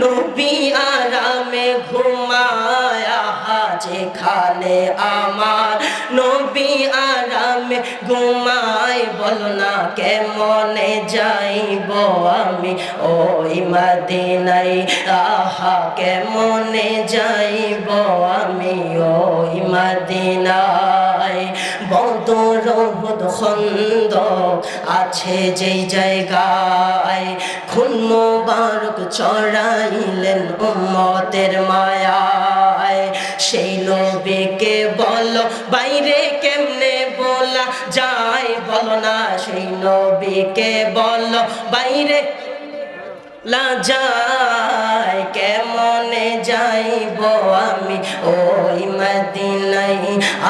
নবী আরামে ঘুমায়া যেখানে আমার। নবী আরামে ঘুমাই বল না কেমনে যাইব আমি ওই মদিনাই আহা কেমনে যাইব আমি ওই বদর খন্দ আছে যেই জায়গায় খুন মোবারক চড়াইলেন উম্মতের মায়ায়। সেই নবীকে বলো, বাইরে কেমনে বলা যায়? বলো না, সেই নবীকে বলো, বাইরে লাজায় কেমনে যাইব আমি? ওই মদিনাই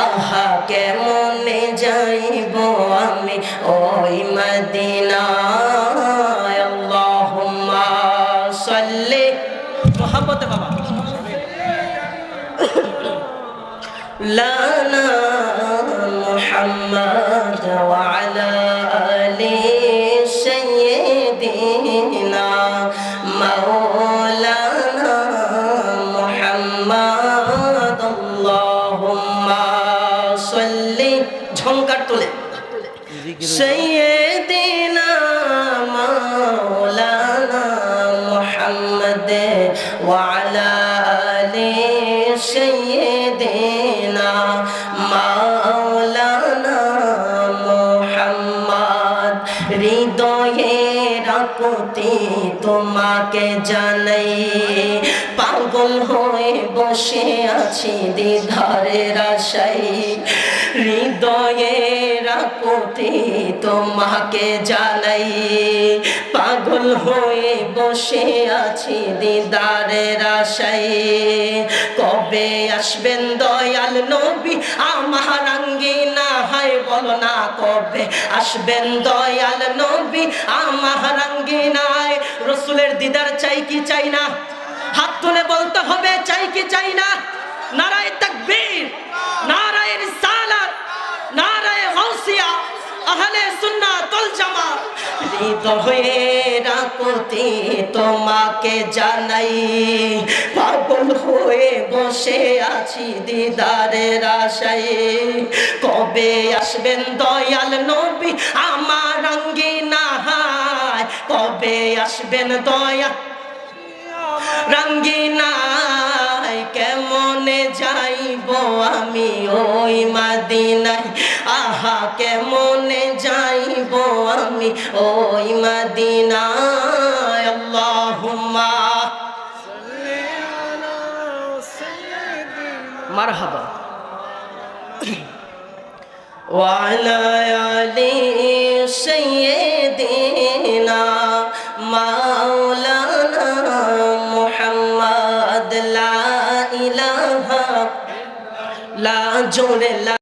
আহা কেমনে যাইব আমি? ওই মদিনায় আল্লাহুম্মা সাল্লি। মোহাম্মতে বাবা। লানা মুহাম্মদ سيدنا مولانا محمد وعلى آل سيدنا রাখতি তোমাকে জানাই, পাগল হয়ে বসে আছি দিধারের আশাই হৃদয়ে রাখতি তোমাকে জানাই, পাগল হয়ে বসে আছি দিদারের আশাই কবে আসবেন দয়াল নবী আমার আঙ্গিনা? হয় বলো না কবে আসবেন দয়াল নবী আমার আঙ্গিনায়। রসুলের দিদার চাই কি চাই না? হাত তুলে বলতে হবে, চাই কি চাই না? নারায় তাকবীর, নারায় রিসালাত, নারায় গাউসিয়া, আহলে সুন্নাত ওয়াল জামাত। হৃদয়ে রাখতে তোমাকে জানাই, পাগল হয়ে বসে আছি দিদারের আশায়। কবে আসবেন দয়াল নবী আমার আঙ্গিনা হায়? কবে আসবেন দয়া রঙ্গিনায়? কেমনে যাইব আমি ওই মাদিনায়? আহা, কেমনে যাইব আমি ওই মাদিনায় আল্লাহুম্মা মারহাবা وعلى آل سيدنا مولانا محمد لا إله لا جور لا